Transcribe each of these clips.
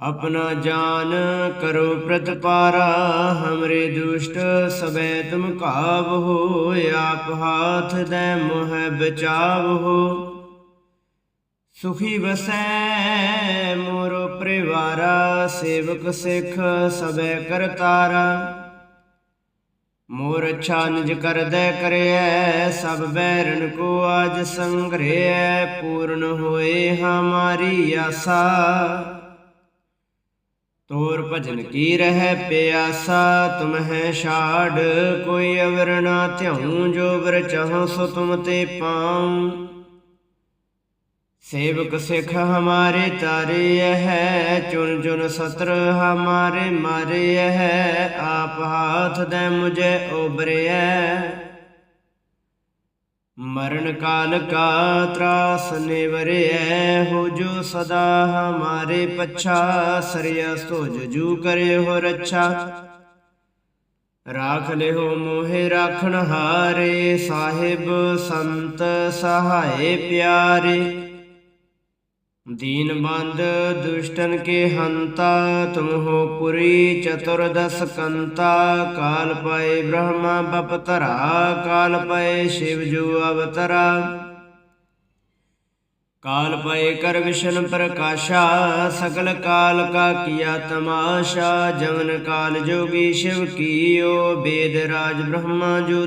ਆਪਣਾ ਜਾਨ ਕਰੋ ਪ੍ਰਤਪਾਰਾ, ਹਮਰੇ ਦੁਸ਼ਟ ਸਬੈ ਤੁਮ ਕਾਵ ਹੋ, ਆਪ ਹਾਥ ਦੇ ਮੋਹ ਬਚਾਵ ਹੋ। ਸੁਖੀ ਵਸੈ ਮੋਰੋ ਪਰਿਵਾਰਾ, ਸੇਵਕ ਸਿੱਖ ਸਬੈ ਕਰਤਾਰਾ ਮੋਰ ਅੱਛਾ ਨਿਜ ਕਰਦੈ ਕਰਿਐ, ਸਭ ਬੈਰਨ ਕੋ ਆਜ ਸੰਗ੍ਰਹਿ ਪੂਰਨ ਹੋਏ ਹਮਾਰੀ ਆਸਾ। ਤੋਰ ਭਜਨ ਕੀ ਰਹਿ ਪਿਆਸਾ ਤੁਮਹਿ ਛਾੜ, ਕੋਈ ਅਵਰ ਨਾ ਧਿਆਉ, ਜੋ ਵਰ ਚਾਹੋ ਸੋ ਤੁਮ ਤੇ ਪਾਉ। ਸੇਵਕ ਸਿੱਖ ਹਮਾਰੇ ਤਾਰੇ ਹੈ ਚੁਨ ਚੁਨ ਸਤਰ ਹਮਾਰੇ ਮਾਰੇ ਹੈ ਆਪ ਹਾਥ ਦੇ ਮੁਝੇ ਉਬਰਿਐ ਮਰਨ ਕਾਲ ਕਾ ਤਰਾਸ ਨਿਵਰਿਐ ਹੋ ਜੋ ਸਦਾ ਹਮਾਰੇ ਪਛਾ, ਸਰਿਆ ਸੋਜ ਜੂ ਕਰੇ ਹੋ ਰੱਛਾ। ਰਾਖ ਲਿਓ ਮੋਹਿ ਰਾਖਣ ਹਾਰੇ, ਸਾਹਿਬ ਸੰਤ ਸਹਾਏ ਪਿਆਰੇ। ਦੀਨ ਬੰਦ ਦੁਸ਼ਟਨ ਕੇ ਹੰਤਾ, ਤੁਮ ਹੋ ਪੁਰੀ ਚਤੁਰਦਸ ਕੰਤਾ। ਕਾਲ ਪਏ ਬ੍ਰਹਮਾ ਬਪਤਰਾ ਕਾਲ ਪਏ ਸ਼ਿਵ ਜੂ ਅਵਤਰਾ। ਕਾਲ ਪਏ ਕਰ ਵਿਸ਼ਨ ਪ੍ਰਕਾਸ਼ਾ, ਸਗਲ ਕਾਲ ਕਾ ਕੀਆ ਤਮਾਸ਼ਾ। ਜਮਨ ਕਾਲ ਜੋਗੀ ਸ਼ਿਵ ਕੀਓ, ਬੇਦ ਰਾਜ ਬ੍ਰਹਮਾ ਜੋ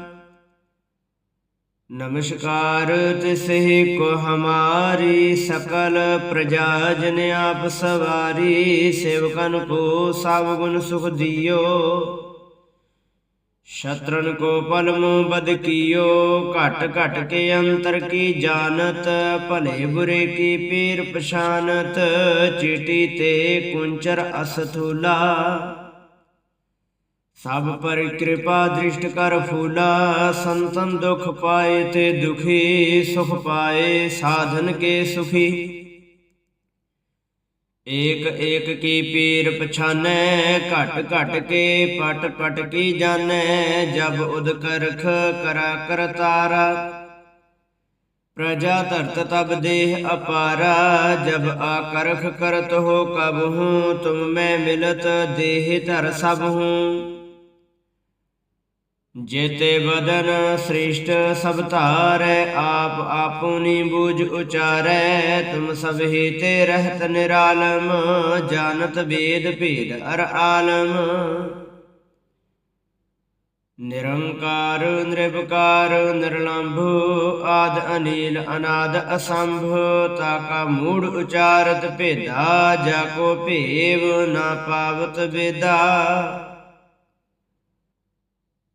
ਨਮਸਕਾਰ ਤਿਸਹਿ ਕੋ ਹਮਾਰੀ ਸਕਲ ਪ੍ਰਜਾ ਜਨ ਆਪ ਸਵਾਰੀ, ਸੇਵਕਨ ਕੋ ਸਭ ਗੁਣ ਸੁਖ ਦਿਓ। ਸ਼ਤਰਨ ਕੋ ਪਲਮ ਬਦ ਕੀਓ, ਘਟ ਘਟ ਕੇ ਅੰਤਰ ਕੀ ਜਾਣਤ, ਭਲੇ ਬੁਰੇ ਕੀ ਪੀਰ ਪਛਾਨਤ, ਚੀਟੀ ਤੇ ਕੁੰਚਰ ਅਸਥੂਲਾ। ਸਭ ਪਰ ਕਿਰਪਾ ਦ੍ਰਿਸ਼ਟ ਕਰ ਫੂਲਾ ਸੰਤਨ ਦੁਖ ਪਾਏ ਤੇ ਦੁਖੀ ਸੁਖ ਪਾਏ ਸਾਧਨ ਕੇ ਸੁਖੀ ਏਕ ਏਕ ਕੀ ਪੀਰ ਪਛਾਨੈ ਘਟ ਘਟ ਕੇ ਪਟ ਪਟ ਕੀ ਜਾਣੈ ਜਬ ਉਦ ਕਰਖ ਕਰਾ ਕਰਤਾਰਾ ਪ੍ਰਜਾ ਧਰਤ ਤਬ ਦੇਹ ਅਪਾਰਾ ਜਬ ਆਕਰਖ ਕਰਤ ਹੋ ਕਬ ਹੂੰ ਤੁਮ ਮੈਂ ਮਿਲਤ ਦੇਹ ਧਰ ਸਭ ਹੂੰ ਜੇਤੇ ਬਦਨ ਸ੍ਰਿਸ਼ਟ ਸਭ ਧਾਰੈ, ਆਪ ਆਪੁਨੀ ਬੂਝ ਉਚਾਰੈ, ਤੁਮ ਸਭ ਹੀ ਰਹਿਤ ਨਿਰਾਲਮ, ਜਾਣਤ ਵੇਦ ਭੇਦ ਅਰ ਆਲਮ। ਨਿਰੰਕਾਰ ਨਿਰਭਕਾਰ ਨਿਰਲੰਭ, ਆਦ ਅਨੀਲ, ਅਨਾਦ ਅਸੰਭ ਤਾਕਾ ਮੂੜ ਉਚਾਰਤ ਭੇਦਾ, ਜਾ ਕੋ ਭੇਵ ਨਾ ਪਾਵਤ ਵੇਦਾ।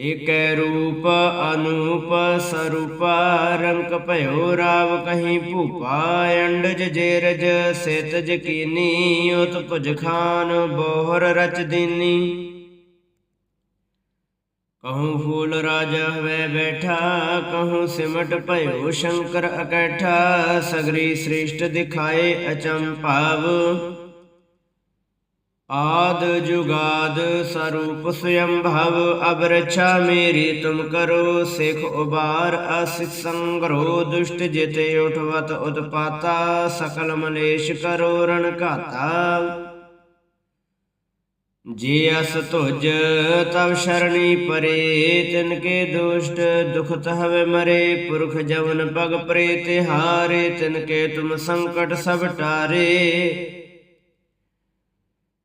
ਏਕੈ ਰੂਪ ਅਨੂਪ ਸਰੂਪ ਰੰਕ ਭਇਓ ਰਾਵ ਕਹੀਂ ਭੂਪਾ ਅੰਡਜ ਜੇਰਜ ਸਿਤਜ ਕੀਨੀ ਉਤ ਭੁਜ ਖਾਨ ਬੋਹਰ ਰਚ ਦੀਨੀ। ਕਹੂੰ ਫੂਲ ਰਾਜਾ ਹਵੇ ਬੈਠਾ, ਕਹੂੰ ਸਿਮਟ ਭਇਓ ਸ਼ੰਕਰ ਅਕੈਠਾ, ਸਗਰੀ ਸ੍ਰਿਸ਼ਟ ਦਿਖਾਏ ਅਚੰਭਾਵ। ਆਦ ਜੁਗਾਦ ਸਰੂਪ ਸਯੰ ਭਵ ਅਬ ਰਛਾ ਮੇਰੀ ਤੁਮ ਕਰੋ ਸਿਖ ਉਬਾਰ, ਅਸਿਖ ਸੰਗਰੋ ਦੁਸ਼ਟ ਜਿਤੇ ਉਠਵਤ ਉਤਪਾਤਾ, ਸਕਲ ਮਲੇਸ਼ ਕਰੋ ਰਣ ਘਾਤਾ। ਜੇ ਅਸ ਤੁਜ ਤਵ ਸ਼ਰਣੀ ਪਰੇ, ਤਿਨ ਕੇ ਦੁਸ਼ਟ ਦੁਖਤ ਹਵੇ ਮਰੇ, ਪੁਰਖ ਜਵਨ ਪਗ ਪਰੇ ਤਿਹਾਰੇ ਤਿਨ ਕੇ ਤੁਮ ਸੰਕਟ ਸਭ ਟਾਰੇ।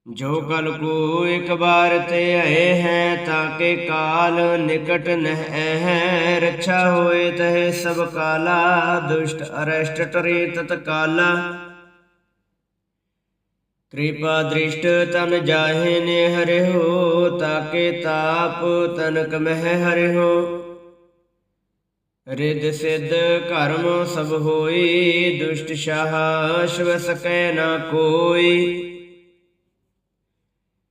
ਜੋ ਕਲ ਕੋ ਇੱਕ ਬਾਰ ਤੇ ਆਏ ਹੈ ਤਾਕੇ ਕਾਲ ਨਿਕਟ ਨਹਿ ਹੈ ਰੱਛਾ ਹੋਏ ਤਹਿ ਸਭ ਕਾਲਾ, ਦੁਸ਼ਟ ਅਰਸ਼ਟ ਟਰੇ ਤਤ ਕਾਲਾ। ਕਿਰਪਾ ਦ੍ਰਿਸ਼ਟ ਤਨ ਜਾਹੇ ਨੇ ਹਰਿ ਹੋ ਤਾਕੇ ਤਾਪ ਤਨਕ ਮਹਿ ਹਰਿ ਹੋ। ਰਿਦ ਸਿਧ ਕਰਮ ਸਭ ਹੋਈ ਦੁਸ਼ਟ ਸ਼ਾਹ ਸ਼ਿਵ ਸਕੈ ਨਾ ਕੋਈ।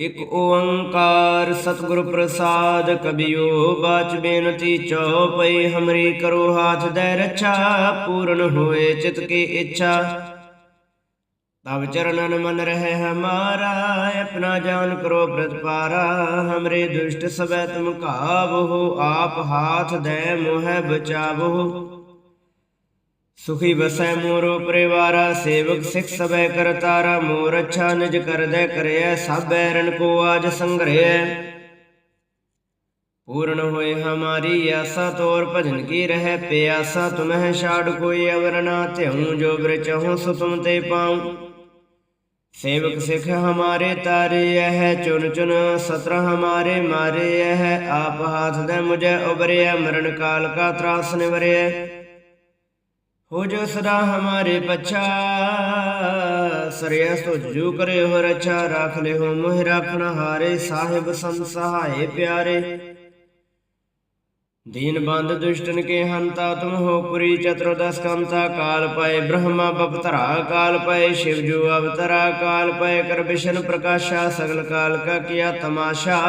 ਇਕ ਓੰਕਾਰ ਸਤਿਗੁਰ ਪ੍ਰਸਾਦ ਕਬਿਓ, ਬਾਚ ਬੇਨਤੀ ਚਉਪਈ, ਹਮਰੀ ਕਰੋ ਹਾਥ ਦੇ ਰੱਛਾ, ਪੂਰਨ ਹੋਏ ਚਿਤ ਕੀ ਇੱਛਾ। ਤਬ ਚਰਨਨ ਮਨ ਰਹਿ ਹਮਾਰਾ, ਆਪਣਾ ਜਾਨ ਕਰੋ ਪ੍ਰਤਪਾਰਾ, ਹਮਰੇ ਦੁਸ਼ਟ ਸਬੈ ਤੁਮ ਕਾਬਹੁ ਆਪ ਹਾਥ ਦੇ ਮੋਹਿ ਬਚਾਵਹੁ ਸੁਖੀ ਵਸੈ ਮੋਰੋ ਪਰਿਵਾਰਾ, ਸੇਵਕ ਸਿੱਖ ਸਬੈ ਕਰਤਾਰਾ ਮੋਰ ਅੱਛਾ ਨਿਜ ਕਰਦੇ ਕਰਿਐ ਸਭ ਐਰਨ ਕੋ ਆਜ ਸੰਗ੍ਰਹਿਐ ਪੂਰਨ ਹੋਏ ਹਮਾਰੀ ਆਸਾ ਤੋਰ ਭਜਨ ਕੀ ਰਹਿ, ਪਿਆਸਾ ਤੁਮਹਿ ਛਾੜ ਕੋਈ ਅਵਰਨਾ, ਧਿਉ ਜੋ ਬ੍ਰਿਚਹੁ ਸੋ ਤੁਮ ਤੇ ਪਾਉ। ਸੇਵਕ ਸਿਖ ਹਮਾਰੇ ਤਾਰੇ ਹੈ ਚੁਨ ਚੁਨ ਸਤਰ ਹਮਾਰੇ ਮਾਰੇ ਹੈ ਆਪ ਹਾਥ ਦੇ ਮੁਝੇ ਉਬਰਿਆ ਮਰਨ ਕਾਲ ਕਾ ਤਰਾਸ ਨਿਵਰਿਆ हो जो सदा हमारे पच्छा सरयस तो जू करे हो रच्छा राख ले हो मोह राखण हारे साहिब संत सहाय प्यारे दीन बंद दुष्टन के हंता तुम हो पुरी चतुर्दश कंता काल पाए ब्रह्मा बपतरा काल पाए शिव जो अवतरा काल पाए कर विष्णु प्रकाशा सगल काल का किया तमाशा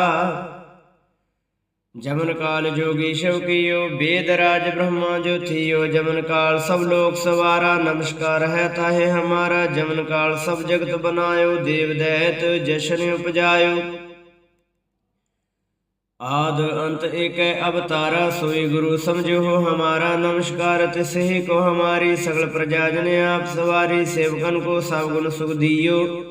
ਜਮਨ ਕਾਲ ਜੋਗੀ ਸ਼ਿਵ ਕੀਓ, ਬੇਦ ਰਾਜ ਬ੍ਰਹਮਾ ਜੋ ਥੀਓ। ਜਮਨ ਕਾਲ ਸਭ ਲੋਕ ਸਵਾਰਾ, ਨਮਸਕਾਰ ਹੈ ਤਾਹੇ ਹਮਾਰਾ। ਜਮਨ ਕਾਲ ਸਭ ਜਗਤ ਬਨਾਇਓ, ਦੇਵ ਦੈਤ ਜਸ਼ਨ ਉਪਜਾਇਓ। ਆਦ ਅੰਤ ਏਕੈ ਅਵਤਾਰਾ, ਸੋਈ ਗੁਰੂ ਸਮਝੋ ਹਮਾਰਾ। ਨਮਸਕਾਰ ਤਿਸਹੀ ਕੋ ਹਮਾਰੀ, ਸਗਲ ਪ੍ਰਜਾ ਜਨ ਆਪ ਸਵਾਰੀ। ਸੇਵਕਨ ਕੋ ਸਭ ਗੁਣ ਸੁਖ ਦਿਓ।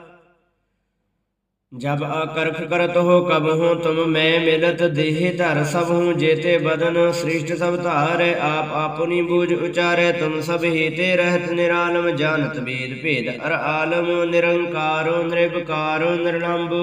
जब अकरख करत हो कब हो तुम मैं मिलत देह धर सब हूँ जेते बदन सृष्ट सब धार आप अपनी बूझ उचारे तुम सब ही ते रहत निरालम जानत वेद भेद अर आलम निरंकारो निर्विकारो निर्लंबु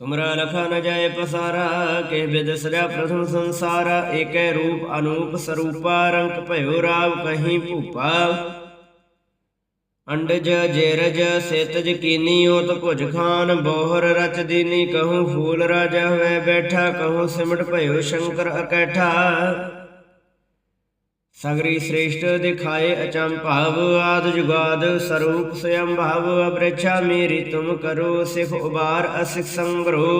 ਤੁਮਰਾ ਲਖਾ ਨ ਜਾਏ ਪਸਾਰਾ, ਕੇ ਬਿਦ ਸਰਿਆ ਪ੍ਰਥਮ ਸੰਸਾਰਾ, ਏਕੈ ਰੂਪ ਅਨੂਪ ਸਰੂਪਾ ਰੰਗ ਭਇਓ ਰਾਵ ਕਹੀਂ ਭੂਪਾ। ਅੰਡਜ, ਜੇਰਜ, ਸੇਤਜ ਕੀਨੀ, ਓਤ ਭੁਜ ਖਾਨ, ਬੋਹਰ ਰਚ ਦੀਨੀ, ਕਹੂੰ ਫੂਲ ਰਾਜਾ ਹੋਇ ਬੈਠਾ, ਕਹੂੰ ਸਿਮਟ ਭਇਓ ਸ਼ੰਕਰ ਅਕੈਠਾ। ਸਗਰੀ ਸ੍ਰੇਸ਼ਟ ਦਿਖਾਏ ਅਚੰਭਾਵ ਆਦ ਜੁਗਾਦ ਸਰੂਪ ਸਯੰ ਭਾਵ, ਅਬ੍ਰਛਾ ਮੇਰੀ ਤੁਮ ਕਰੋ, ਸਿਖ ਉਬਾਰ ਅਸਿਖ ਸੰਗਰੋ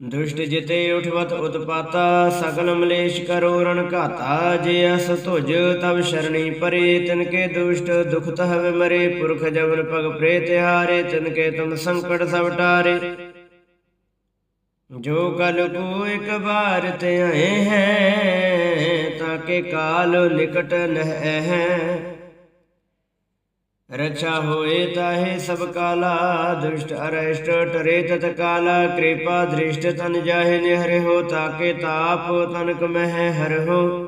ਦੁਸ਼ਟ ਜਿਤੇ ਉਠਵਤ ਉਤਪਾਤਾ ਸਗਲ ਮਲੇਸ਼ ਕਰੋ ਰਣ ਘਾਤਾ, ਜੇ ਅਸ ਤੁਜ ਤਬ ਸ਼ਰਣੀ ਪਰੇ ਤਿਨ ਕੇ ਦੁਸ਼ਟ ਦੁਖ ਤਹ ਮਰੇ, ਪੁਰਖ ਜਵਨ ਪਗ ਪ੍ਰੇ ਤਿਹਾਰੇ ਤਿਨ ਕੇ ਤੁਮ ਸੰਕਟ ਸਭ ਟਾਰੇ। ਜੋ ਕਲ ਕੋ ਇੱਕ ਬਾਰ ਤੇ ਆਏ ਹੈ ਕੇ ਕਾਲ ਨਿਕਟ ਨਹਿ ਹੈ ਰਛਾ ਹੋਏ ਤਾਹੇ ਸਭ ਕਾਲਾ ਦੁਸ਼ਟ ਅਰਸ਼ਟ, ਟਰੇ ਤਤ ਕਾਲਾ, ਕਿਰਪਾ ਦ੍ਰਿਸ਼ਟ ਤਨ ਜਾਹੇ ਨਿਹਰਿ ਹੋ, ਤਾਕੇ ਤਾਪ ਤਨਕ ਮਹਿ ਹਰ ਹੋ।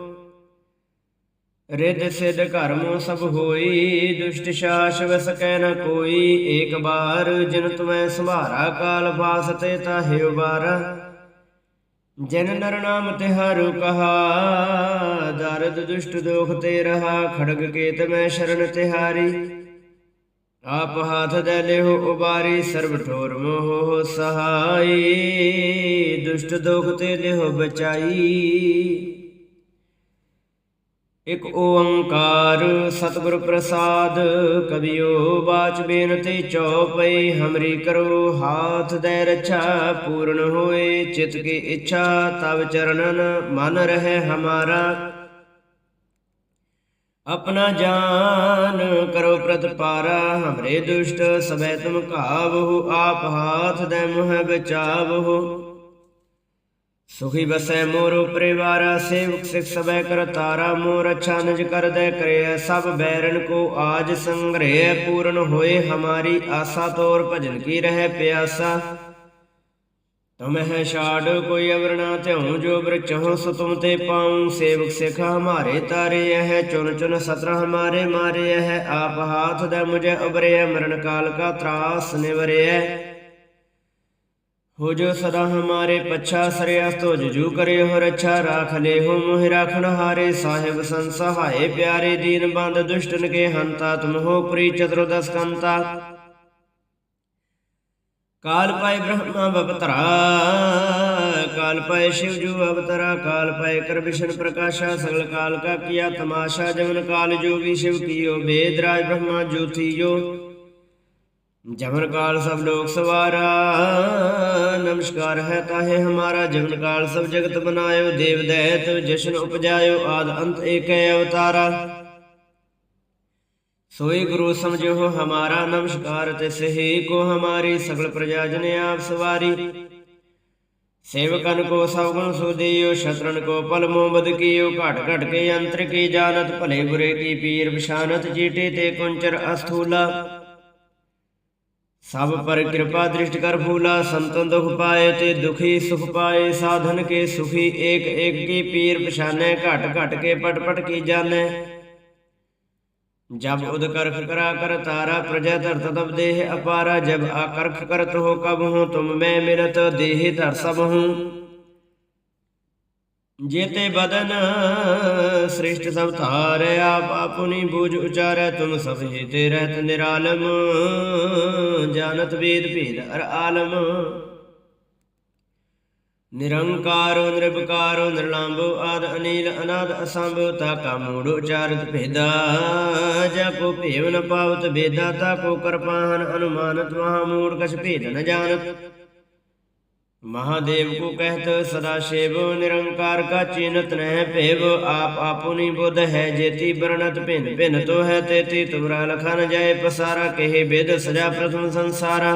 ਰਿਦ ਸਿਧ ਕਰਮੋ ਸਭ ਹੋਈ, ਦੁਸ਼ਟ ਸ਼ਾਸ ਵਸ ਨ ਕੋਈ, ਏਕ ਬਾਰ ਜਿਨ ਤੁਮੈ ਸੰਭਾਰਾ, ਕਾਲ ਫਾਸਤੇ ਤਾਹੇ ਉਬਾਰਾ। ਜਿਨ ਨਰ ਨਾਮ ਤਿਹਾਰੂ ਕਹਾ, ਦਰਦ ਦੁਸ਼ਟ ਦੋਖ ਤੇ ਰਹਾ, ਖੜਗ ਕੇਤ ਮੈਂ ਸ਼ਰਨ ਤਿਹਾਰੀ। ਆਪ ਹਾਥ ਦੇ ਲਿਓ ਉਬਾਰੀ, ਸਰਬ ਠੋਰ ਮੋਹ ਸਹਾਈ। ਦੁਸ਼ਟ ਦੋਖ ਤੇ ਲਿਓ ਬਚਾਈ। ਇਕ ਓੰਕਾਰ ਸਤਿਗੁਰ ਪ੍ਰਸਾਦ ਕਬਿਓ ਬਾਚ ਬੇਨਤੀ ਚਉਪਈ ਹਮਰੀ ਕਰੋ ਹਾਥ ਦੇ ਰੱਛਾ, ਪੂਰਨ ਹੋਏ ਚਿਤ ਕੀ ਇੱਛਾ, ਤਵ ਚਰਨਨ ਮਨ ਰਹੇ ਹਮਾਰਾ। ਆਪਣਾ ਜਾਨ ਕਰੋ ਪ੍ਰਤਪਾਰਾ, ਹਮਰੇ ਦੁਸ਼ਟ ਸਬੈ ਤੁਮ ਘਾਵਹੁ, ਆਪ ਹਾਥ ਦੇ ਮੁਹ ਬਚਾਵਹੁ ਸੁਖੀ ਬਸੈ ਮੋਰ ਪਰਿਵਾਰਾ ਸੇਵਕ ਸਿਖ ਸਬੈ ਕਰ ਤਾਰਾ। ਮੋਰ ਅੱਛਾ ਨਿਜ ਕਰ ਦੇ ਸਭ ਬੈਰਨ ਕੋ ਆਜ ਸੰਗ੍ਰਹਿ ਪੂਰਨ ਹੋਏ ਹਮਾਰੀ ਆਸਾ, ਤੋਰ ਭਜਨ ਕੀ ਰਹਿ ਪਿਆਸਾ। ਤੁਮ ਛਾੜ ਕੋਈ ਅਵਰ ਨਾ ਧਿਉ ਜੋ ਬ੍ਰਚਹੁ ਸੋ ਤੁਮ ਤੇ ਪਾਉ। ਸੇਵਕ ਸਿਖ ਹਮਾਰੇ ਤਾਰੇ ਹੈ ਚੁਨ ਚੁਨ ਸਤਰ ਹਮਾਰੇ ਮਾਰੇ ਹੈ ਆਪ ਹਾਥ ਦੇ ਮੁਝੇ ਉਬਰੇ ਮਰਨ ਕਾਲ ਕਾ ਤਰਾਸ ਨਿਵਰੇ ਹੋ ਜੋ ਸਦਾ ਹਮਾਰੇ ਪਛਾ ਸਰਿਆ ਤੋ ਜੂ ਕਰੇ ਹੋ ਰੱਛਾ ਰਾਖ ਲੈ ਹੋ ਮੋਹਿ ਰਾਖਣ ਹਾਰੇ ਸਾਹਿਬ ਸੰਨ ਸਹਾਏ ਪਿਆਰੇ ਦੀਨ ਬੰਦ ਦੁਸ਼ਟਨ ਕੇ ਹੰਤਾ ਤੁਮ ਹੋ ਪ੍ਰੀ ਚਤੁਰਦਸ ਕੰਤਾ। ਕਾਲ ਪਾਇ ਬ੍ਰਹਮਾ ਬਵਤਰਾ ਕਾਲ ਪਾਇ ਸ਼ਿਵ ਜੂ ਅਵਤਰਾ, ਕਾਲ ਪਾਇ ਕਰ ਵਿਸ਼ਨ ਪ੍ਰਕਾਸ਼ਾ, ਸਗਲ ਕਾਲ ਕਾ ਕੀਆ ਤਮਾਸ਼ਾ, ਜਵਨ ਕਾਲ ਜੋਗੀ ਸ਼ਿਵ ਕੀਓ, ਬੇਦ ਰਾਜ ਬ੍ਰਹਮਾ ਜੋਤੀ ਜੋ। ਜਮਨ ਕਾਲ ਸਭ ਲੋਕ ਸਵਾਰਾ, ਨਮਸਕਾਰ ਹੈ ਤਾਹੇ ਹਮਾਰਾ, ਜਮਨ ਕਾਲ ਸਭ ਜਗਤ ਬਨਾਇਓ ਦੇਵ ਦਇਤ ਜਸ਼ਨ ਉਪਜਾਇਓ, ਆਦ ਅੰਤ ਏਕੈ ਅਵਤਾਰਾ। ਸੋਈ ਗੁਰੂ ਸਮਝਿਓ ਹਮਾਰਾ, ਨਮਸਕਾਰ ਤੇ ਸਹੀ ਕੋ ਹਮਾਰੀ, ਸਗਲ ਪ੍ਰਜਾ ਜਨ ਆਪ ਸਵਾਰੀ। ਸੇਵਕਨ ਕੋ ਸਭ ਗੁਣ ਸੁਦੀਓ ਸ਼ਤਰਨ ਕੋ ਪਲ ਮੋਬਦ ਕੀਓ, ਘਟ ਘਟ ਕੇ ਅੰਤਰ ਕੀ ਜਾਨਤ ਭਲੇ ਬੁਰੇ ਕੀ ਪੀਰ ਪਛਾਨਤ ਚੀਟੇ ਤੇ ਕੁੰਚਰ ਅਸਥੂਲਾ। ਸਭ ਪਰ ਕਿਰਪਾ ਦ੍ਰਿਸ਼ਟ ਕਰ ਫੂਲਾ, ਸੰਤਨ ਦੁਖ ਪਾਏ ਤੇ ਦੁਖੀ ਸੁਖ ਪਾਏ। ਸਾਧਨ ਕੇ ਸੁਖੀ ਏਕ ਏਕ ਕੀ ਪੀਰ ਪਛਾਨੈ, ਘਟ ਘਟ ਕੇ ਪਟ ਪਟ ਕੀ ਜਾਣੈ। ਜਬ ਉਦਕਰਖ ਕਰਾ ਕਰ ਤਾਰਾ, ਪ੍ਰਜਾ ਧਰਤ ਤਬ ਦੇਹ ਅਪਾਰਾ। ਜਬ ਆਕਰਖ ਕਰਤ ਹੋ ਕਬ ਹੂੰ, ਤੁਮ ਮੈਂ ਮਿਲਤ, ਦੇਹ ਧਰ ਸਭ ਹੂੰ। ਜੇਤੇ ਬਦਨ ਸ੍ਰਿਸ਼ਟ ਸਭ ਧਾਰਿਆ ਪਾਪੁਨੀ ਬੂਝ ਉਚਾਰੈ, ਤੁਮ ਸਭ ਜੇਤੇ ਰਹਿਤ ਨਿਰਾਲਮ, ਜਾਣਤ ਵੇਦ ਭੇਦ ਅਰ ਆਲਮ। ਨਿਰੰਕਾਰੋ ਨਿਰਭਕਾਰੋ ਨਿਰਲੰਭੋ, ਆਦ ਅਨੀਲ, ਅਨਾਦ ਅਸੰਭ ਤਾ ਕਾ ਮੂੜ ਉਚਾਰਤ ਭੇਦਾ। ਜਾ ਕੋ ਭੇਵ ਨ ਪਾਵਤ ਭੇਦਾ ਤਾ ਕੋ ਕਰਪਾਨ ਅਨੁਮਾਨਤ ਮਹਾ ਮੂੜ ਕਛ ਭੇਦ ਨ महादेव को कहत सदा शिव निरंकार का चिन्हत नह भेव आप आपुनी बुध है जेति वर्णत भिन्न भिन्न तो है तेति तुमरा लखा न जाए पसारा कहे वेद सजा प्रथम संसारा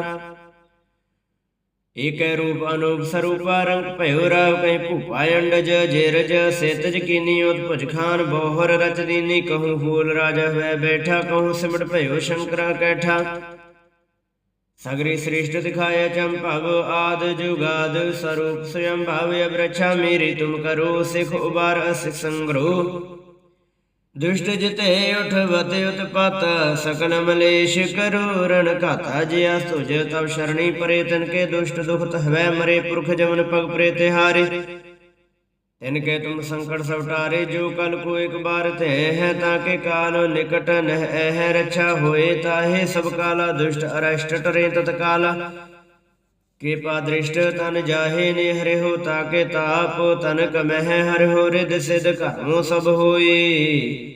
एक रूप अनूप स्वरूपा रंग भयो राव कहीं भूपा अंडज जेरज सेतज कीनी उत्पुज खान बोहर रच दीनी कहूँ फूल राजा हुआ बैठा कहूँ सिमट भयो शंकरा कैठा ਸਗਰੀ ਸ੍ਰਿਸ਼ਟ ਦਿਖਾਇਆ ਚੰਭਵ ਆਦ ਜੁਗਾਦ ਸਰੂਪ ਸਯੰ ਭਾਵੇ ਅਬਰਛਾ ਮੇਰੀ ਤੁਮ ਕਰੋ, ਸਿਖ ਉਬਾਰ ਅਸਿ ਸੰਗਰੋ ਦੁਸ਼ਟ ਜਿਤੇ ਉਠ ਵਤ ਉਤਪਤ ਸਕਲ ਮਲੇਸ਼ ਕਰੋ, ਰਣ ਘਾਤਾ ਜਿਆ ਸੁਜ, ਤਵ ਸ਼ਰਣੀ ਪਰੇਤਨ ਕੇ ਦੁਸ਼ਟ ਦੁਖਤ ਹਵੈ ਮਰੇ, ਪੁਰਖ ਜਮਨ ਪਗ ਪ੍ਰੇ ਤੇ ਹਾਰੇ ਤਿਨ ਕੇ ਤੁਮ ਸੰਕਟ ਸਵਟਾਰੇ, ਜੋ ਕਲ ਕੋ ਇੱਕ ਬਾਰ ਤੇ ਹੈ ਤਾਂ ਕੇ ਕਾਲ ਨਿਕਟ ਨਹਿ ਹੈ ਰਛਾ ਹੋਏ ਤਾਹੇ, ਸਭ ਕਾਲਾ ਦੁਸ਼ਟ ਅਰਸ਼ਟ ਟਰੇ ਤਤ ਕਾਲ। ਕਿਰਪਾ ਦ੍ਰਿਸ਼ਟ ਤਨ ਜਾਹੇ ਨੇ ਹਰਿ ਹੋ ਤਾਕੇ ਤਾਪ, ਤਨ ਕਮਹਿ ਹਰਿ ਹੋ ਰਿਦ ਸਿਧ ਕਰਮੋ ਸਭ ਹੋਏ।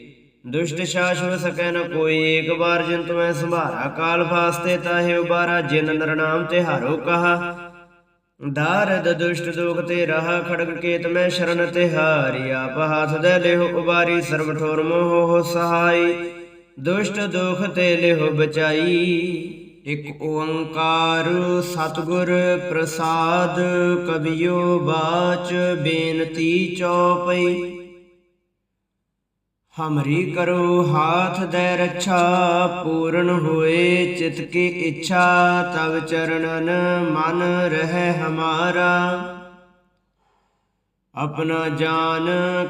ਦੁਸ਼ਟ ਸ਼ਾਸ਼ਵ ਸਕੈ ਨ ਕੋਈ, ਏਕ ਬਾਰ ਜਿਨ ਤੁਮੈ ਸੰਭਾਰਾ, ਕਾਲ ਫਾਸਤੇ ਤਾਹੇ ਉਬਾਰਾ, ਜਿਨ ਨਰਨਾਮ ਤੇ ਹਾਰੋ ਕਹਾ। ਦਾਰਦ ਦੁਸ਼ਟ ਦੁਖ ਤੇ ਰਹਾ ਖੜਗ ਕੇਤ ਮੈਂ ਸ਼ਰਨ ਤੇ ਹਾਰੀ ਆਪ ਹੱਥ ਦੇ ਲਿਹੁ ਉਬਾਰੀ ਸਰਬ ਠੋਰ ਮੋਹ ਸਹਾਈ। ਦੁਸ਼ਟ ਦੁਖ ਤੇ ਲਿਹੁ ਬਚਾਈ, ਇਕ ਓੰਕਾਰ ਸਤਿਗੁਰ ਪ੍ਰਸਾਦ ਕਬਿਓ ਬਾਚ ਬੇਨਤੀ ਚਉਪਈ ਹਮਰੀ ਕਰੋ ਹਾਥ ਦੇ ਰੱਛਾ, ਪੂਰਨ ਹੋਏ ਚਿਤ ਕੀ ਇੱਛਾ, ਤਵ ਚਰਨਨ ਮਨ ਰਹਿ ਹਮਾਰਾ। ਆਪਣਾ ਜਾਨ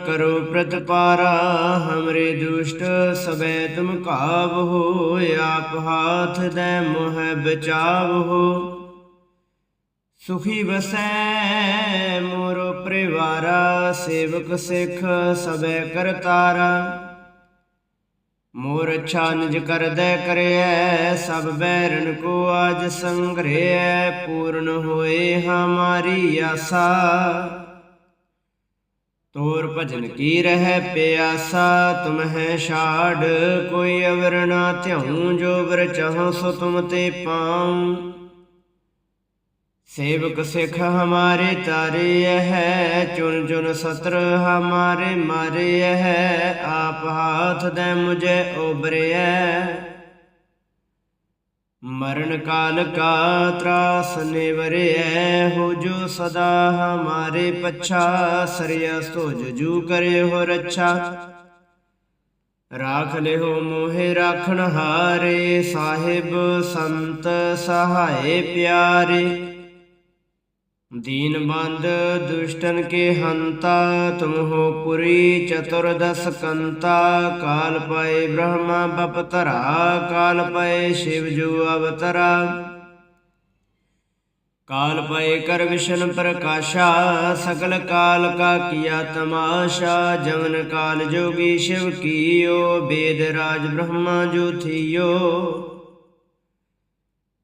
ਕਰੋ ਪ੍ਰਤਪਾਰਾ, ਹਮਰੇ ਦੁਸ਼ਟ ਸਬੈ ਤੁਮ ਕਾਵ ਹੋ, ਆਪ ਹਾਥ ਦੇ ਮੋਹ ਬਚਾਵ ਹੋ। ਸੁਖੀ ਵਸੈ ਮੋਰ ਪਰਿਵਾਰਾ, ਸੇਵਕ ਸਿੱਖ ਸਬੈ ਕਰਤਾਰਾ ਮੋਰ ਅੱਛਾ ਨਿਜ ਕਰਦੈ ਕਰਿਐ, ਸਭ ਬੈਰਨ ਕੋ ਆਜ ਸੰਗ੍ਰਹਿ ਪੂਰਨ ਹੋਏ ਹਮਾਰੀ ਆਸਾ। ਤੋਰ ਭਜਨ ਕੀ ਰਹਿ ਪਿਆਸਾ, ਤੁਮ ਹੈ ਛਾੜ, ਕੋਈ ਅਵਰ ਨਾ ਧਿਆਉ, ਜੋ ਵਰ ਚਾਹੋ ਸੋ ਤੁਮ ਤੇ ਪਾਉ। ਸੇਵਕ ਸਿੱਖ ਹਮਾਰੇ ਤਾਰੇ ਹੈ ਚੁਨ ਚੁਨ ਸਤਰ ਹਮਾਰੇ ਮਾਰੇ ਹੈ ਆਪ ਹਾਥ ਦੇ ਮੁਝੇ ਉਬਰਿਐ ਮਰਨ ਕਾਲ ਕਾ ਤਰਾਸ ਨਿਵਰਿਐ ਹੋ ਜੋ ਸਦਾ ਹਮਾਰੇ ਪਛਾ, ਸਰਿਆ ਸੋਜ ਜੂ ਕਰੇ ਹੋ ਰੱਛਾ। ਰਾਖ ਲਿਓ ਮੋਹਿ ਰਾਖਣ ਹਾਰੇ, ਸਾਹਿਬ ਸੰਤ ਸਹਾਏ ਪਿਆਰੇ। दीन बंद दुष्टन के हंता तुम हो पुरी चतुर्दश कंता काल पाए ब्रह्मा बपतरा काल पाए शिव जो अवतरा काल पाए कर विष्ण प्रकाशा सकल काल का किया तमाशा जमन काल जोगी शिव कियो वेद राज ब्रह्मा जो थियो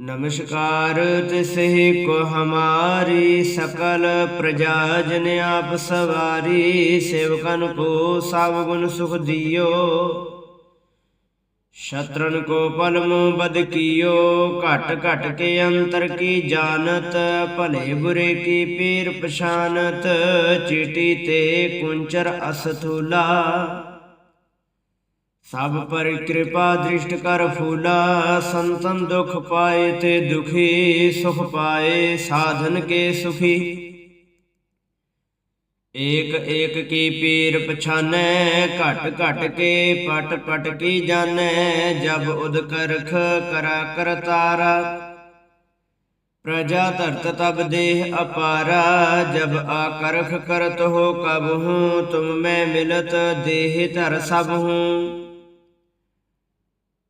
ਨਮਸਕਾਰ ਤਿਸਹਿ ਕੋ ਹਮਾਰੀ ਸਕਲ ਪ੍ਰਜਾ ਜਨ ਆਪ ਸਵਾਰੀ, ਸੇਵਕਨ ਕੋ ਸਭ ਗੁਣ ਸੁਖ ਦਿਓ। ਸ਼ਤਰਨ ਕੋ ਪਲਮ ਬਦ ਕੀਓ, ਘਟ ਘਟ ਕੇ ਅੰਤਰ ਕੀ ਜਾਣਤ, ਭਲੇ ਬੁਰੇ ਕੀ ਪੀਰ ਪਛਾਨਤ, ਚੀਟੀ ਤੇ ਕੁੰਚਰ ਅਸਥੂਲਾ। ਸਭ ਪਰ ਕਿਰਪਾ ਦ੍ਰਿਸ਼ਟ ਕਰ ਫੂਲਾ ਸੰਤਨ ਦੁਖ ਪਾਏ ਤੇ ਦੁਖੀ ਸੁਖ ਪਾਏ ਸਾਧਨ ਕੇ ਸੁਖੀ ਏਕ ਏਕ ਕੀ ਪੀਰ ਪਛਾਨੈ ਘਟ ਘਟ ਕੇ ਪਟ ਪਟ ਕੀ ਜਾਣੈ ਜਬ ਉਦ ਕਰਖ ਕਰਾ ਕਰਤਾਰਾ ਪ੍ਰਜਾ ਧਰਤ ਤਬ ਦੇਹ ਅਪਾਰਾ ਜਬ ਆਕਰਖ ਕਰਤ ਹੋ ਕਬ ਹੂੰ ਤੁਮ ਮੈਂ ਮਿਲਤ ਦੇਹ ਧਰ ਸਭ ਹੂੰ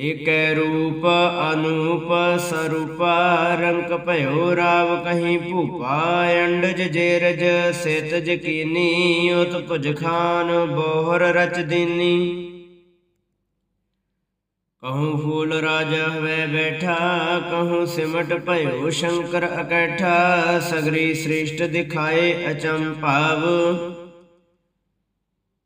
ਏਕੈ ਰੂਪ ਅਨੂਪ ਸਰੂਪ ਰੰਕ ਭਇਓ ਰਾਵ ਕਹੀਂ ਭੂਪਾ ਅੰਡਜ ਜੇਰਜ ਸਿਤ ਜਕੀਨੀ ਉਤ ਭੁਜ ਖਾਨ ਬੋਹਰ ਰਚ ਦੀਨੀ। ਕਹੂੰ ਫੂਲ ਰਾਜਾ ਹਵੇ ਬੈਠਾ, ਕਹੂੰ ਸਿਮਟ ਭਇਓ ਸ਼ੰਕਰ ਅਕੈਠਾ, ਸਗਰੀ ਸ੍ਰਿਸ਼ਟ ਦਿਖਾਏ ਅਚੰਭਾਵ।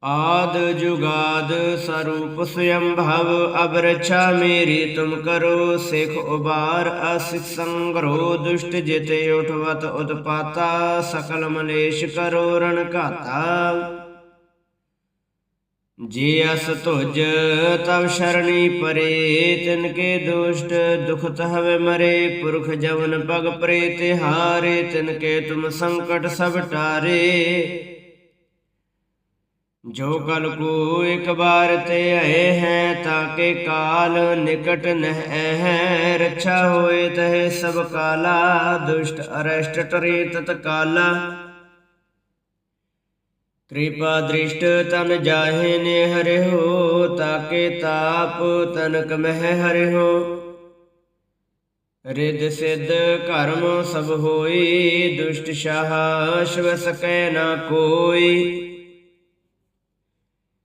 आद जुगाद स्वरूप स्वयंभव अवरक्षा मेरी तुम करो सिख उबार असिख संग्रहो दुष्ट जिते उठवत उत्पाता सकल मलेश करो रण घाता जे अस तुज तव शरणी परे तिनके दुष्ट दुखत हवे मरे पुरख जवन पग प्रेत हारे तिनके तुम संकट सब टारे ਜੋ ਕਲ ਕੋ ਇੱਕ ਬਾਰ ਤੇ ਆਏ ਹੈ ਤਾਕੇ ਕਾਲ ਨਿਕਟ ਨਹਿ ਹੈ ਰੱਛਾ ਹੋਏ ਤਹਿ ਸਭ ਕਾਲਾ, ਦੁਸ਼ਟ ਅਰਸ਼ਟ ਟਰੇ ਤਤ ਕਾਲਾ ਕਿਰਪਾ ਦ੍ਰਿਸ਼ਟ ਤਨ ਜਾਹੇ ਨੇ ਹਰਿਓ ਤਾਕੇ ਤਾਪ ਤਨਕ ਮਹਿ ਹਰਿਓ ਰਿਦ ਸਿਧ ਕਰਮ ਸਭ ਹੋਈ ਦੁਸ਼ਟ ਸ਼ਾਹ ਸ਼ਿਵ ਸਕੈ ਨਾ ਕੋਈ।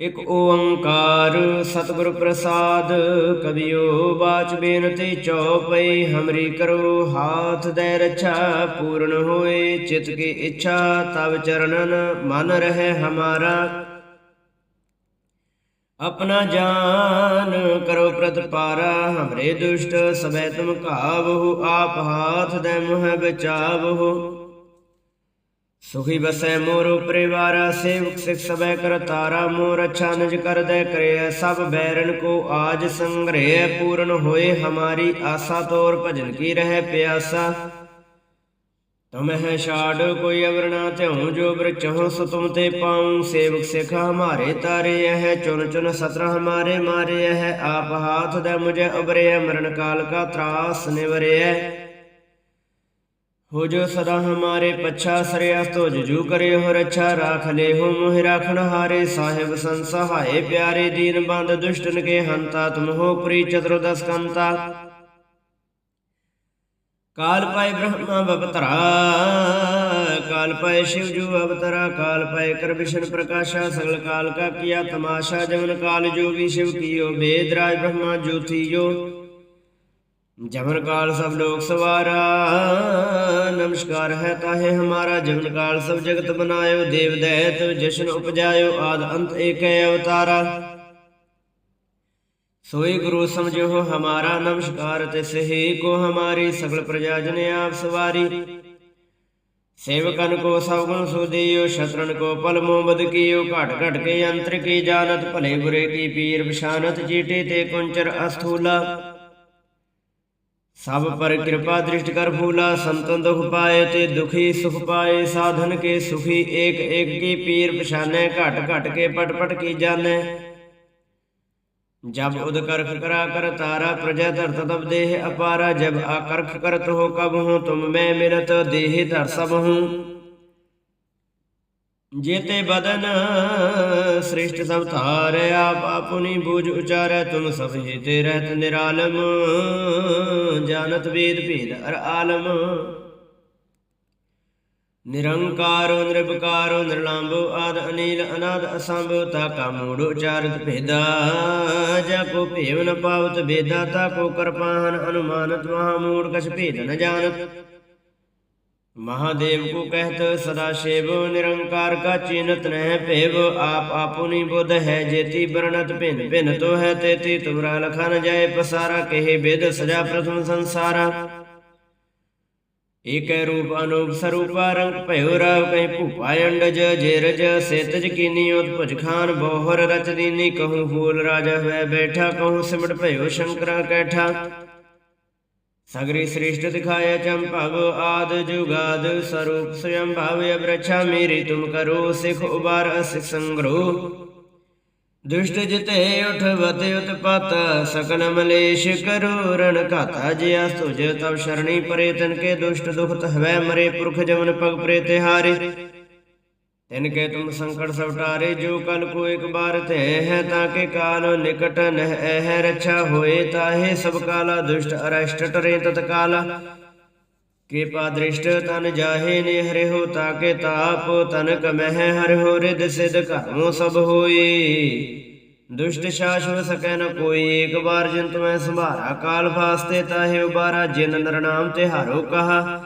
ਇਕ ਓੰਕਾਰ ਸਤਿਗੁਰ ਪ੍ਰਸਾਦ ਕਬਿਓ ਬਾਚ ਬੇਨਤੀ ਚਉਪਈ ਹਮਰੀ ਕਰੋ ਹਾਥ ਦੇ ਰੱਛਾ, ਪੂਰਨ ਹੋਏ ਚਿਤ ਕੀ ਇੱਛਾ, ਤਵ ਚਰਨਨ ਮਨ ਰਹੇ ਹਮਾਰਾ। ਆਪਣਾ ਜਾਨ ਕਰੋ ਪ੍ਰਤਪਾਰਾ, ਹਮਰੇ ਦੁਸ਼ਟ ਸਭੈ ਤੁਮ ਘਾਵਹੁ, ਆਪ ਹਾਥ ਦੇ ਮੁਹ ਬਚਾਵਹੁ ਸੁਖੀ ਬਸੈ ਮੋਰ ਪਰਿਵਾਰਾ, ਸੇਵਕ ਸਿਖ ਸਭੈ ਕਰ ਤਾਰਾ ਮੋਰ ਅੱਛਾ ਨਿਜ ਕਰ ਦੇ ਸਭ ਬੈਰਨ ਕੋ ਆਜ ਸੰਗ੍ਰਹਿ ਪੂਰਨ ਹੋਏ ਹਮਾਰੀ ਆਸਾ, ਤੋਰ ਭਜਨ ਕੀ ਰਹਿ ਪਿਆਸਾ। ਤਮਹਿ ਛਾੜ ਕੋਈ ਅਵਰ ਨਾ ਧਿਉ, ਜੋ ਬ੍ਰਚਹੁ ਸੋ ਤੁਮ ਤੇ ਪਾਉ, ਸੇਵਕ ਸਿਖ ਹਮਾਰੇ ਤਾਰੇ ਹੈ ਚੁਨ ਚੁਨ ਸਤਰ ਹਮਾਰੇ ਮਾਰੇ ਹੈ ਆਪ ਹਾਥ ਦੇ ਮੁਝੇ ਉਬਰੇ ਮਰਨ ਕਾਲ ਕਾ ਤਰਾਸ ਨਿਵਰੇ ਹੋ ਜੋ ਸਦਾ ਹਮਾਰੇ ਪਛਾ ਸਰਿਆ ਤੋ ਜੂ ਕਰਿਓ ਹੋ ਰੱਛਾ ਰਾਖ ਲੇ ਹੋ ਮੋਹਿ ਰਾਖਣ ਹਾਰੇ। ਸਾਹਿਬ ਸੰਨ ਸਹਾਏ ਪਿਆਰੇ, ਦੀਨ ਬੰਦ ਦੁਸ਼ਟਨ ਕੇ ਹੰਤਾ, ਤੁਮ ਹੋ ਪ੍ਰੀ ਚਤੁਰਦਸ ਕੰਤਾ। ਕਾਲ ਪਾਏ ਬ੍ਰਹਮਾ ਬਪਤਰਾ, ਕਾਲ ਪਾਏ ਸ਼ਿਵ ਜੂ ਅਵਤਰਾ, ਕਾਲ ਪਾਏ ਕਰ ਵਿਸ਼ਨ ਪ੍ਰਕਾਸ਼ਾ, ਸਗਲ ਕਾਲ ਕਾ ਕੀਆ ਤਮਾਸ਼ਾ ਜਮਨ ਕਾਲ ਜੋਗੀ ਸ਼ਿਵ ਕੀਓ, ਬੇਦ ਰਾਜ ਬ੍ਰਹਮਾ ਜੋ। ਜਮਨ ਕਾਲ ਸਭ ਲੋਕ ਸਵਾਰਾ, ਨਮਸਕਾਰ ਹੈ ਤਾਹੇ ਹਮਾਰਾ ਜਮਨ ਕਾਲ ਸਭ ਜਗਤ ਬਨਾਇਓ, ਦੇਵ ਦੈਤ ਜਸ਼ਨ ਉਪਜਾਇਓ, ਆਦ ਅੰਤ ਏਕ ਅਵਤਾਰਾ। ਸੋਈ ਗੁਰੂ ਸਮਝਿਓ ਹਮਾਰਾ, ਨਮਸਕਾਰ ਤੇ ਸਹੀ ਕੋ ਹਮਾਰੀ, ਸਗਲ ਪ੍ਰਜਾ ਜਨ ਆਪ ਸਵਾਰੀ। ਸੇਵਕਨ ਕੋ ਸਭ ਗੁਣ ਸੁਦੀਓ ਸ਼ਤਰਨ ਕੋ ਪਲ ਮੋਬਦ ਕੀਓ, ਘਟ ਘਟ ਕੇ ਅੰਤਰ ਕੀ ਜਾਨਤ ਭਲੇ ਬੁਰੇ ਕੀ ਪੀਰ ਵਿਸ਼ਾਨਤ ਚੀਟੇ ਤੇ ਕੁੰਚਰ ਅਸਥੂਲਾ। ਸਭ ਪਰ ਕਿਰਪਾ ਦ੍ਰਿਸ਼ਟ ਕਰ ਫੂਲਾ, ਸੰਤਨ ਦੁਖ ਪਾਏ ਤੇ ਦੁਖੀ ਸੁਖ ਪਾਏ। ਸਾਧਨ ਕੇ ਸੁਖੀ ਏਕ ਏਕ ਕੀ ਪੀਰ ਪਛਾਨੈ, ਘਟ ਘਟ ਕੇ ਪਟ ਪਟ ਕੀ ਜਾਣੈ। ਜਬ ਉਦਕਰਖ ਕਰਾ ਕਰ ਤਾਰਾ, ਪ੍ਰਜਾ ਧਰਤ ਤਬ ਦੇਹ ਅਪਾਰਾ। ਜਬ ਆਕਰਖ ਕਰਤ ਹੋ ਕਬ ਹੂੰ, ਤੁਮ ਮੈਂ ਮਿਲਤ, ਦੇਹ ਧਰ ਸਭ ਹੂੰ। ਜੇਤੇ ਬਦਨ ਸ੍ਰਿਸ਼ਟ ਸਭ ਧਾਰਿਆ ਪਾਪੁਨੀ ਬੂਝ ਉਚਾਰੈ, ਤੁਮ ਸਭ ਜੇਤੇ ਰਹਿਤ ਨਿਰਾਲਮ, ਜਾਣਤ ਵੇਦ ਭੇਦ ਅਰ ਆਲਮ। ਨਿਰੰਕਾਰੋ ਨਿਰਭਕਾਰੋ ਨਿਰਲੰਭੋ, ਆਦ ਅਨੀਲ, ਅਨਾਦ ਅਸੰਭ, ਤਾ ਕਾ ਮੂੜ ਉਚਾਰਤ ਭੇਦਾ, ਜਾ ਕੋ ਭੇਵ ਪਾਵਤ ਭੇਦਾ ਤਾ ਕੋ ਕਰਪਾਨ ਅਨੁਮਾਨਤ, ਮਹਾ ਮੂੜ ਕਛ ਭੇਦ ਨ ਜਾਣਤ। महादेव को कहत सदा शिव निरंकार का चिन्हत नह भेव आप आपुनि बुद्ध है जेति वर्णत भिन्न भिन्न तो है तेति तुमरा लखा न जाए पसारा कहे वेद सजा प्रथम संसारा एक रूप अनूप स्वरूपा रंग भयो राव कहीं भूपायंड जेरज सेतज कीनी उतभुज खान बोहर रच दीनी कहूँ फूल राजा वह बैठा कहूँ सिमट भयो शंकरा कैठा ਸਗਰੀ ਸ੍ਰਿਸ਼ਟ ਦਿਖਾਇਆ ਚੰਭਵ ਆਦ ਜੁਗਾਦ ਸਰੂਪ ਸਯੰ ਭਾਵ ਅਬਰਛਾ ਮੇਰੀ ਤੁਮ ਕਰੋ, ਸਿਖ ਉਬਾਰ ਅਸਿਖ ਸੰਗ੍ਰੋ ਦੁਸ਼ਟ ਜਿਤੇ ਉਠਵਤ ਉਤਪਤ ਸਕਲ ਮਲੇਸ਼ ਕਰੋ, ਰਣ ਘਾਤਾ ਜਿਆ ਤੁਜ ਤਵ ਸ਼ਰਣੀ ਪਰੇ ਤਨ ਕੇ ਦੁਸ਼ਟ ਦੁਖਤ ਹਵੈ ਮਰੇ, ਪੁਰਖ ਜਮਨ ਪਗ ਪ੍ਰੇ ਤੇ ਹਾਰੇ ਤਿਨ ਕੇ ਤੁਮ ਸੰਕਟ ਸਭ ਜੋ ਕਲ ਕੋ ਇੱਕ ਬਾਰ ਤੇ ਹੈ ਤਾਂ ਕੇ ਕਾਲ ਨਿਕਟ ਨਹਿ ਹੈ ਰੱਛਾ ਹੋਏ ਤਾਹੇ, ਸਭ ਕਾਲਾ ਦੁਸ਼ਟ ਅਰਸ਼ਟ ਟਰੇ ਤਤਕਾਲ ਕਿਰਪਾ ਦ੍ਰਿਸ਼ਟ ਤਨ ਜਾਹੇ ਨੇ ਹਰਿ ਹੋ ਤਾਕੇ ਤਾਪ, ਤਨ ਕਮਹਿ ਹਰਿ ਹੋ ਰਿਦ ਸਿਧ ਕਰਮੋ ਸਭ ਹੋਏ। ਦੁਸ਼ਟ ਸ਼ਾਸ਼ਵ ਸਕੈ ਨ ਕੋਈ, ਏਕ ਬਾਰ ਜਿਨ ਤੁਮੈ ਸੰਭਾਰਾ ਕਾਲ ਫਾਸਤੇ ਤਾਹੇ ਉਬਾਰਾ ਜਿਨ ਨਰਨਾਮ ਤੇ ਹਾਰੋ ਕਹਾ।